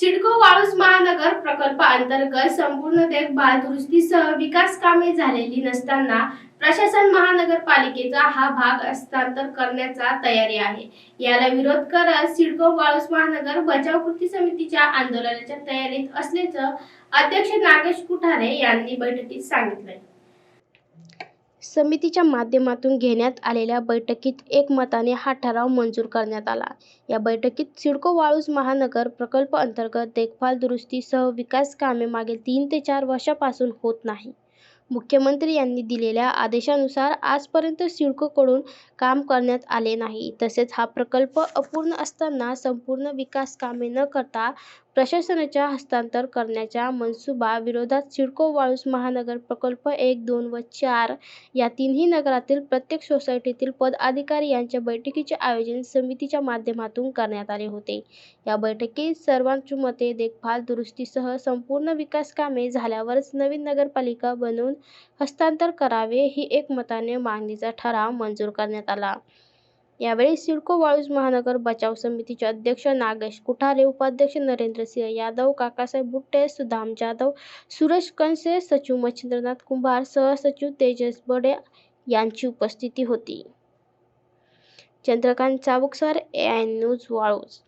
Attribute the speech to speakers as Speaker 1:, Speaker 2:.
Speaker 1: सिडको वाळूस महानगर प्रकल्पाअंतर्गत संपूर्ण देखभाल दुरुस्तीसह विकास कामे झालेली नसताना प्रशासन महानगरपालिकेचा हा भाग हस्तांतर करण्याचा तयारी आहे. याला विरोध करत सिडको वाळूस महानगर बचाव कृती समितीच्या आंदोलनाच्या तयारीत असल्याचं अध्यक्ष नागेश कुठारे यांनी बैठकीत सांगितलंय. समितीच्या माध्यमातून घेण्यात आलेल्या बैठकीत एकमताने हा ठराव मंजूर करण्यात आला. या बैठकीत सिडको वाळूज महानगर प्रकल्प अंतर्गत देखभाल दुरुस्तीसह विकास कामे मागील तीन ते चार वर्षापासून होत नाही. मुख्यमंत्री यांनी दिलेल्या आदेशानुसार आजपर्यंत सिडकोकडून काम करण्यात आले नाही. तसेच हा प्रकल्प अपूर्ण असताना संपूर्ण विकास कामे न करता प्रशासनाच्या हस्तांतर करण्याच्या मनसुबा विरोधात सिडको वाळूस महानगर प्रकल्प एक दोन व चार या तिन्ही नगरातील प्रत्येक सोसायटीतील पदाधिकारी यांच्या बैठकीचे आयोजन समितीच्या माध्यमातून करण्यात आले होते. या बैठकीत सर्वांची मते देखभाल दुरुस्तीसह संपूर्ण विकास कामे झाल्यावरच नवीन नगरपालिका बनवून हस्तांतर करावे ही एकमताने मागणीचा ठराव मंजूर करण्यात आला. यावेळी सिडको वाळूज महानगर बचाव समितीचे अध्यक्ष नागेश कुठारे उपाध्यक्ष नरेंद्र सिंह यादव काकासाहेब बुट्टे सुदाम जाधव सुरेश कणसे सचिव मच्छिंद्रनाथ कुंभार सहसचिव तेजस बडे यांची उपस्थिती होती. Chandrakant Chabuksar A I news Waluj